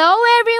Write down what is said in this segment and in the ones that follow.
Hello everyone!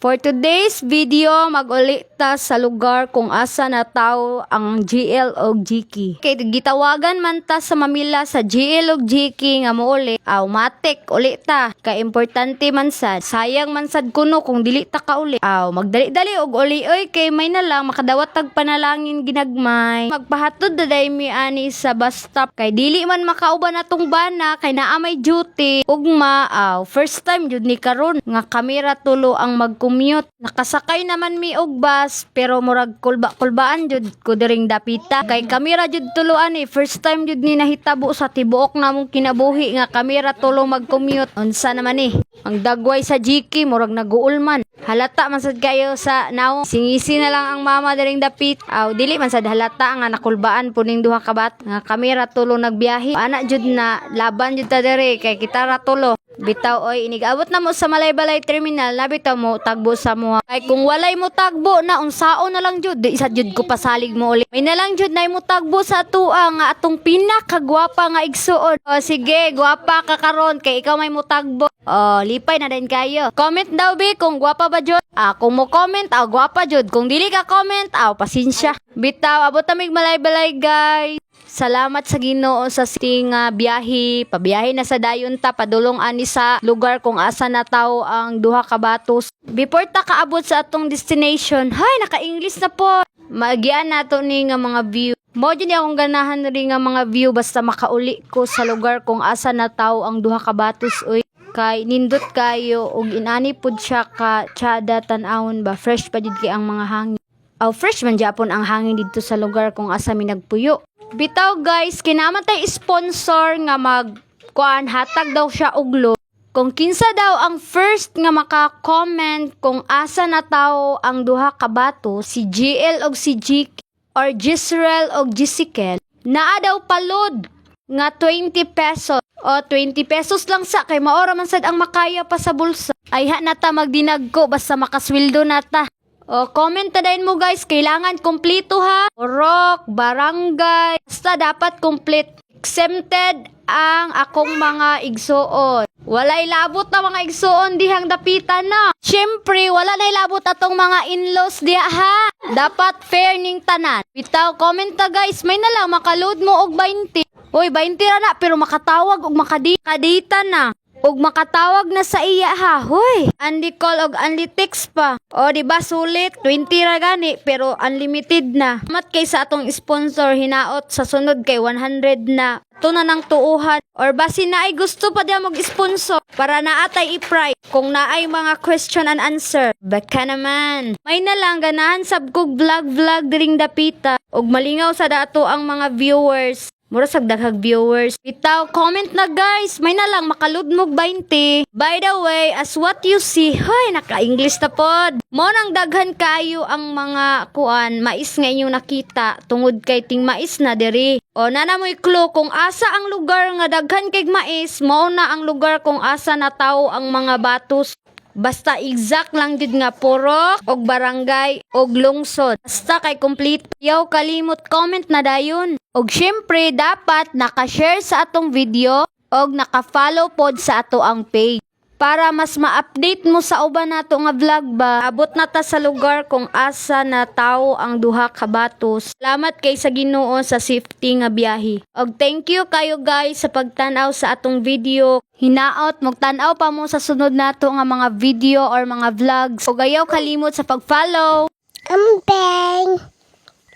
For today's video, mag-uli ta sa lugar kung asa na tao ang GL o GK. Kay gitawagan man ta sa mamila sa GL o GK nga mouli, aw matik uli ta. Kay importante man sad. Sayang man sad kuno kung dili ta ka uli. Aw magdali-dali og uli oy kay may na lang makadawat tag panalangin ginagmay. Magpahatod daday mi ani sa bus stop kay dili man makauban atong bana kay naa may duty ugma aw first time jud ni karon nga kamera tulo ang mag-commute nakasakay naman mi og bus pero murag kulba-kulbaan jud ko diring dapita. Kay kamera jud tulo ani first time jud ni nahitabo sa tibuok namong kinabuhi nga kamera tulo mag-commute unsa naman ni ang dagway sa GK murag naguul man halata man sad kayo sa now singisi na lang ang mama diring dapit. Aw dili man sad halata nga nakulbaan puning duha ka bat. Nga kamera tulo nagbiyahe. Ana jud na laban jud ta diri kay kita ra tulo Bitaw oy inigabot na mo sa Malaybalay Terminal na bitaw mo tagbo sa mo. Ay kung walay mo tagbo na unsaon na lang jud di isa jud ko pasalig mo uli. May na lang jud na mo tagbo sa tua nga atong pinakagwapa nga igsuon. O sige, gwapa ka karon kay ikaw may mo tagbo. O lipay na din kayo. Comment daw bi kung gwapa ba jud. Ah, kung mo comment, ah, gwapa jud. Kung dili ka comment, ah, pasensya. Bitaw, abot tamig Malaybalay guys. Salamat sa Ginoo sa sing nga biyahe. Pabiyahe na sa dayon ta padulong ani sa lugar kung asa na tao ang duha ka batos. Before ta kaabot sa atong destination, hay naka-English na po. Magian nato ni nga mga view. Mo jud akong ganahan rin nga mga view basta makauli ko sa lugar kung asa na tao ang duha ka batos oy kay nindot kayo ug inani pud siya ka tsada tan-awon ba fresh pa jud kay ang mga hangin. Aw fresh man japon ang hangin dito sa lugar kung asa mi nagpuyo. Bitaw guys, kinamatay sponsor nga mag kuan hatag daw siya og load. Kung kinsa daw ang first nga maka-comment kung asa na tao ang duha ka bato, si GL og si GK or Gisrel og Jisikel, naa daw palod nga 20 pesos o 20 pesos lang sa kay maora man sad ang makaya pa sa bulsa. Ay ha nata magdinag ko basta makasweldo nata. O, comment ta din mo guys, kailangan kompleto ha. Rock, barangay, basta dapat complete. Exempted ang akong mga igsuon. Walay labot na mga igsuon dihang dapitan na. Siyempre, wala na labot atong mga in-laws diha ha. Dapat fair ning tanan. Bitaw, comment ta guys, may na lang makaload mo og 20. Uy, 20 ra na, pero makatawag og makadi kadita na. Ug makatawag na sa iya ha. Hoy, unli call og unli text pa. O di ba sulit 20 ra gani pero unlimited na. Mat kay sa atong sponsor hinaot sa sunod kay 100 na. Ito na ng tuuhan or basi na ay gusto pa diya mag-sponsor para naatay i-pry kung naay mga question and answer. Baka naman. May na lang ganahan sab kog vlog-vlog diring dapita ug malingaw sa dato ang mga viewers. Mura sa daghag viewers. Bitaw, comment na guys. May na lang makalud mo 20. By the way, as what you see, hay, naka-English na pod. Mo nang daghan kayo ang mga kuan, mais nga inyong nakita tungod kay ting mais na diri. O nana mo'y clue kung asa ang lugar nga daghan kay mais, mao na ang lugar kung asa na tao ang mga batos. Basta exact lang jud nga purok og barangay og lungsod. Basta kay complete. Yaw kalimot comment na dayon. Og syempre dapat naka-share sa atong video og naka-follow pod sa ato ang page para mas ma-update mo sa uban nato nga vlog ba. Abot na ta sa lugar kung asa na tao ang duha ka batos. Salamat kay sa Ginoo sa safety nga biyahe. Og thank you kayo guys sa pagtanaw sa atong video. Hinaot magtanaw pa mo sa sunod nato nga mga video or mga vlogs. Og ayaw kalimot sa pag-follow. Kambing.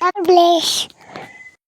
God bless.